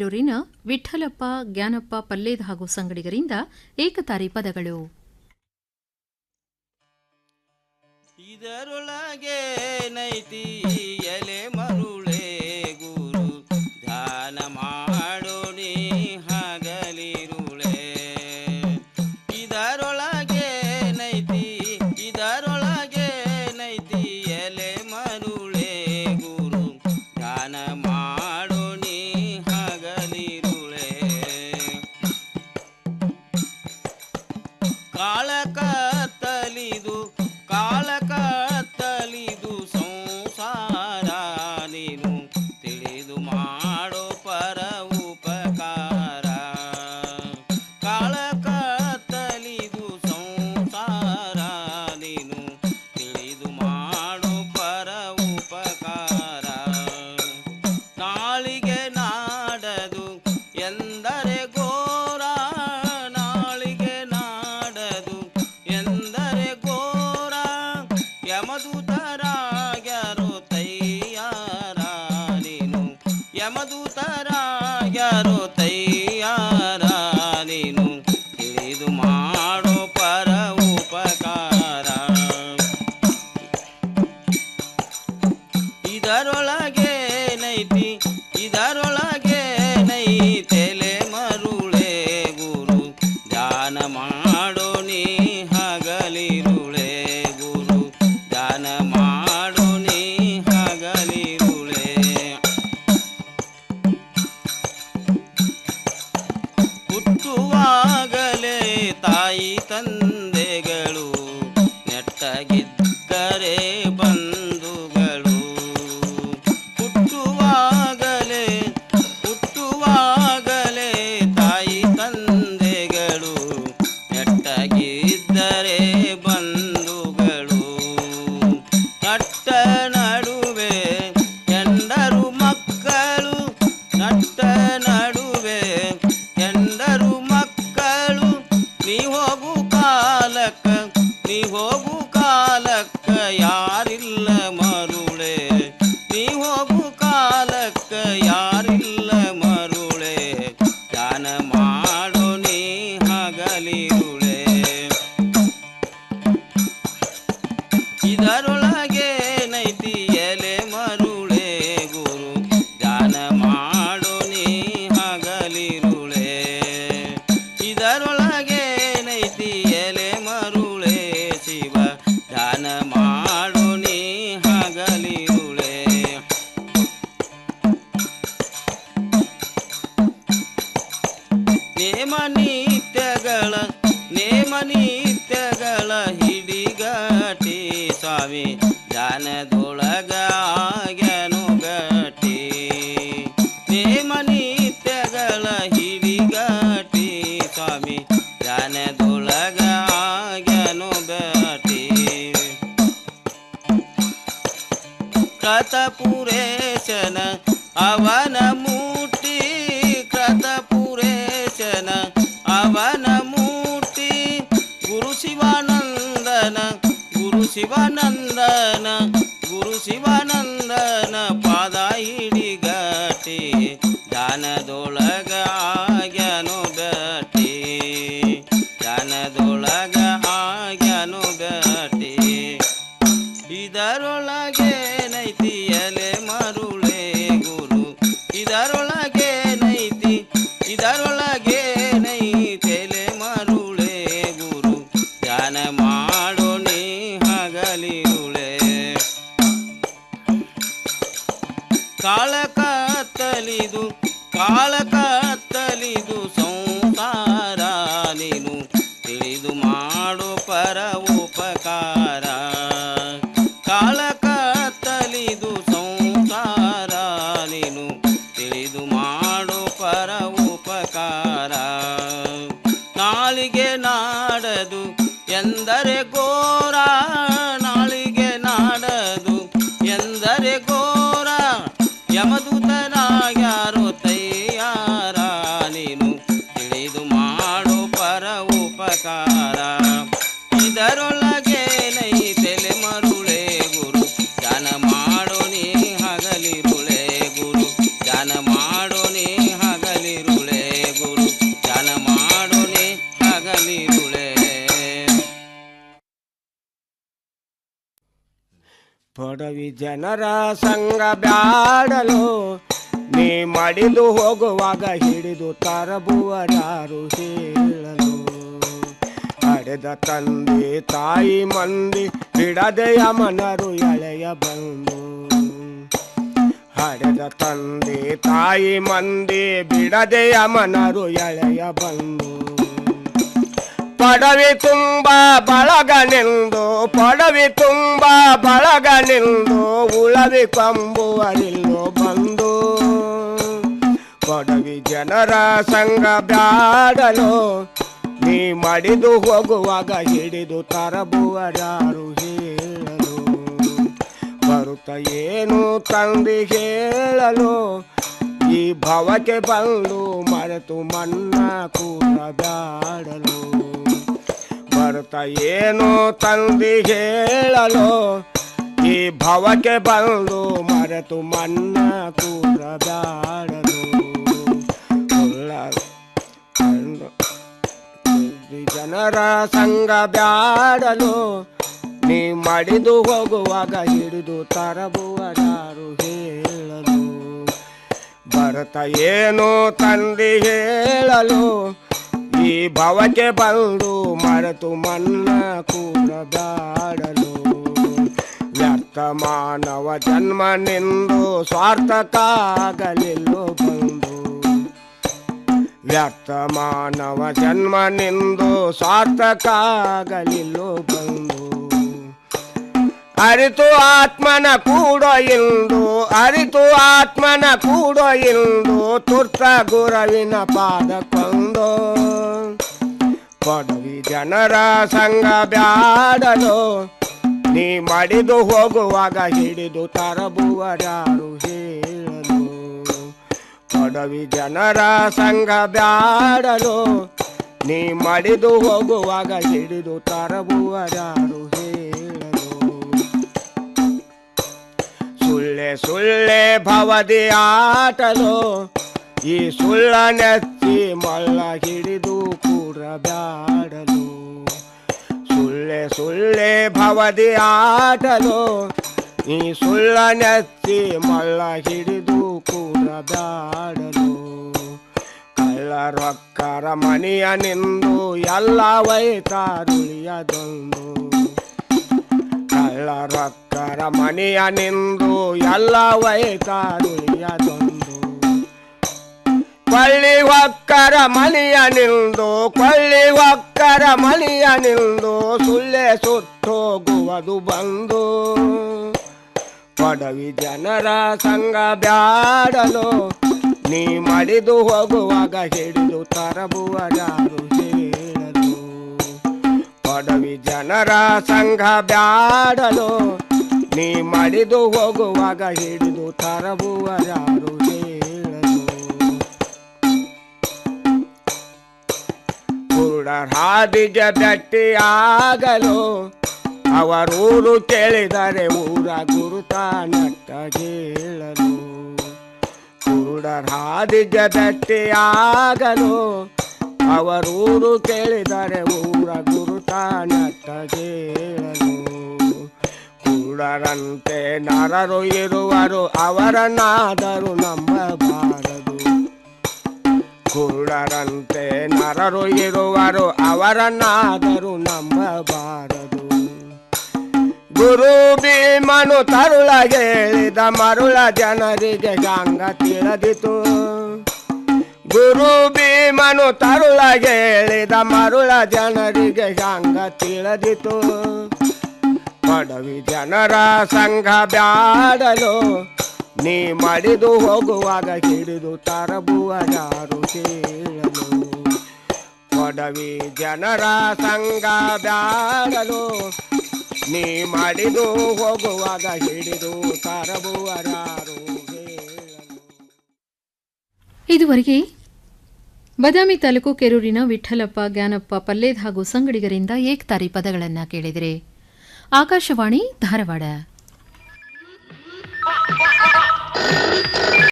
ಬೆಂಗಳೂರಿನ ವಿಠಲಪ್ಪ ಜ್ಞಾನಪ್ಪ ಪಲ್ಲೇದ ಹಾಗೂ ಸಂಗಡಿಗರಿಂದ ಏಕತಾರಿ ಪದಗಳು. ಇದರೊಳಗೆ ನೈತಿ ಎಲೆ ಮರು கால ಚಾರು ತೈ ತಗಿದ್ದರೆ ಅದರೊಳಗೆ ಎಲೆ ಮರುಳೆ ಶಿವ, ದಾನ ಮಾಡು ನೀ ಹಗಲಿರುಳೆ ನೇಮ ನಿತ್ಯಗಳ ನೇಮ ನಿತ್ಯಗಳ ಹಿಡಿಗಾಟಿ ಸ್ವಾಮಿ, ದಾನದೊಳಗ ಆಗ್ಯ कृतपुरेशन अवनमूर्ति कृतपुरेशन अवनमूर्ति गुरुशिवानन्दन गुरुशिवानन्दन गुरुशिवानन्दन शिवनन्दन गुरु शिवनन्दन ಸಂಸಾರ ಕಾಳಕತ್ತಲಿದು ಸಂಸಾರ, ನೀನು ತಿಳಿದು ಮಾಡು ಪರ ಉಪಕಾರ ನಾಳಿಗೆ ನಾಡದು ಎಂದರೆ ಗೋರ ನಾಳಿಗೆ ನಾಡದು ಎಂದರೆ ಗೋರ ಯಮದೂತರ ಕೊಡವಿ ಜನರ ಸಂಗ ಬ್ಯಾಡಲು. ನೀ ಮಡಿದು ಹೋಗುವಾಗ ಹಿಡಿದು ತರಬುವರಾರು ಹೇಳಲು. ಹಡೆದ ತಂದೆ ತಾಯಿ ಮಂದಿ ಬಿಡದೆಯ ಮನರು ಎಳೆಯ ಬಂದು. ಹಡೆದ ತಂದೆ ತಾಯಿ ಮಂದಿ ಬಿಡದೆಯ ಮನರು ಎಳೆಯ ಬಂದು. ಪಡವಿ ತುಂಬ ಬಳಗನೆಂದು, ಪಡವಿ ತುಂಬ ಬಳಗನೆಂದು, ಉಳವಿ ಕಂಬುವರಿಲ್ಲೋ ಬಂದು. ಪಡವಿ ಜನರ ಸಂಗ ಬ್ಯಾಡಲು, ನೀ ಮಡಿದು ಹೋಗುವಾಗ ಹಿಡಿದು ತರಬುವರಾರು ಹೇಳಲು. ಬರುತ್ತ ಏನು ತಂದಿ ಹೇಳಲು, ಈ ಭವಕ್ಕೆ ಬಂದು ಮರೆತು ಮನ್ನ ಕೂಡ ಬ್ಯಾಡಲು. ಬರುತ್ತ ಏನು ತಂದಿ ಹೇಳಲು, ಈ ಭವಕ್ಕೆ ಬಂದು ಮರೆತು ಮನ್ನ ಕಂಡು ಜನರ ಸಂಗ ಬ್ಯಾಡಲು, ನೀ ಮಡಿದು ಹೋಗುವಾಗ ಹಿಡಿದು ತರಬುವರಾರು ಹೇಳಲು. ಭರತ ಏನು ತಂದಿ ಹೇಳಲು ಭವಕ್ಕೆ ಬಂದು ಮರೆತು ಮನ್ನ ಕೂಡ ಬ್ಯಾಡಲು ವ್ಯರ್ಥ ಮಾನವ ಜನ್ಮನೆಂದು ಸ್ವಾರ್ಥಕ್ಕಾಗಲಿಲ್ಲೋ ಬಂದು ವ್ಯರ್ಥ ಮಾನವ ಜನ್ಮನೆಂದು ಸ್ವಾರ್ಥಕ್ಕಾಗಲಿಲ್ಲೋ ಬಂದು ಅರಿತು ಆತ್ಮನ ಕೂಡ ಇಂದು ಅರಿತು ಆತ್ಮನ ಕೂಡ ಇಂದು ತುರ್ತ ಗುರವಿನ ಪಾದ ಕೊಡವಿ ಜನರ ಸಂಗ ಬ್ಯಾಡಲು. ನೀ ಮಡಿದು ಹೋಗುವಾಗ ಹಿಡಿದು ತರಬುವರಾರು ಹೇಳಲು. ಕೊಡವಿ ಜನರ ಸಂಗ ಬ್ಯಾಡಲು. ನೀ ಮಡಿದು ಹೋಗುವಾಗ ಹಿಡಿದು ತರಬುವರಾರು ಹೇಳಲು. ಸುಳ್ಳೆ ಸುಳ್ಳೆ ಭವದಿ ಆಟಲು. ಈ ಸುಳ್ಳ ನೆಚ್ಚಿ ಮಳ್ಳ ಹಿಡಿದು ಕೂಡಬ್ಯಾಡಲು ಸುಳ್ಳೆ ಸುಳ್ಳೆ ಭವದಿ ಆಟಲು. ಈ ಸುಳ್ಳ ಮಳ್ಳ ಹಿಡಿದು ಕೂಡ ಬ್ಯಾಡಲು ಕಳ್ಳ ರೊಕ್ಕರ ಮನೆಯ ನಿಂದು, ಎಲ್ಲ ವೈತಾರುಳಿಯದೊಂದು ಕಳ್ಳ ರೊಕ್ಕರ ಮನೆಯ ನಿಂದು, ಎಲ್ಲ ವೈತಾರುಳಿಯದೊಂದು ಕೊಳ್ಳಿ ಒಕ್ಕರ ಮನೆಯ ನಿಂದು ಕೊಳ್ಳಿ ಒಕ್ಕರ ಮನೆಯ ನಿಂದು ಸುಳ್ಳೆ ಸುಟ್ಟೋಗುವುದು ಬಂದು. ಪಡವಿ ಜನರ ಸಂಘ ಬ್ಯಾಡಲು, ನೀ ಮಡಿದು ಹೋಗುವಾಗ ಹಿಡಿದು ತರಬುವರಾರು ಹೇಳಲು. ಪಡವಿ ಜನರ ಸಂಘ ಬ್ಯಾಡಲು, ನೀ ಮಡಿದು ಹೋಗುವಾಗ ಹಿಡಿದು ತರಬುವ ಯಾರು ಕುರುಡರ ಹಾದಿಗೆ ಭೇಟಿಯಾಗಲು ಅವರೂರು ಕೇಳಿದರೆ ಊರ ಗುರುತ ನಟ್ಟ ಹೇಳಲು ಕುರುಡರ ಹಾದಿಗೆ ಭೇಟಿಯಾಗಲು ಅವರೂರು ಕೇಳಿದರೆ ಊರ ಗುರುತ ನಟ್ಟ ಕೇಳಲು. ಕುರುಡರಂತೆ ನರರು ಇರುವರು ಅವರನ್ನಾದರೂ ನಂಬಬಾರದು. ಕುರುಡರಂತೆ ನರರು ಇರುವರು, ಅವರನ್ನಾದರೂ ನಂಬಬಾರದು. ಗುರು ಭೀಮನು ತರುಳ ಹೇಳಿದ ಮರುಳ ಜನರಿಗೆ ಗಂಗ ತಿಳಿದಿತು. ಗುರು ಭೀಮನು ತರುಳ ಹೇಳಿದ ಮರುಳ ಜನರಿಗೆ ಗಂಗ ತಿಳಿದಿತು. ಪಡವಿ ಜನರ ಸಂಘ ಬ್ಯಾಡಲು ನೀ ಮಡಿದು ಹೋಗುವಾಗ ಹಿಡಿದು ತರಬುವರಾರು ಕೇಳಲು? ಕೊಡವಿ ಜನರ ಸಂಗ ಬ್ಯಾಡಲು ನೀ ಮಡಿದು ಹೋಗುವಾಗ ಹಿಡಿದು ತರಬುವರಾರು ಇದುವರೆಗೆ ಬದಾಮಿ ತಾಲೂಕು ಕೆರೂರಿನ ವಿಠಲಪ್ಪ, ಜ್ಞಾನಪ್ಪ, ಪಲ್ಲೇದ್ ಹಾಗೂ ಸಂಗಡಿಗರಿಂದ ಏಕ್ತಾರಿ ಪದಗಳನ್ನು ಕೇಳಿದರೆ. ಆಕಾಶವಾಣಿ ಧಾರವಾಡ. Thank you.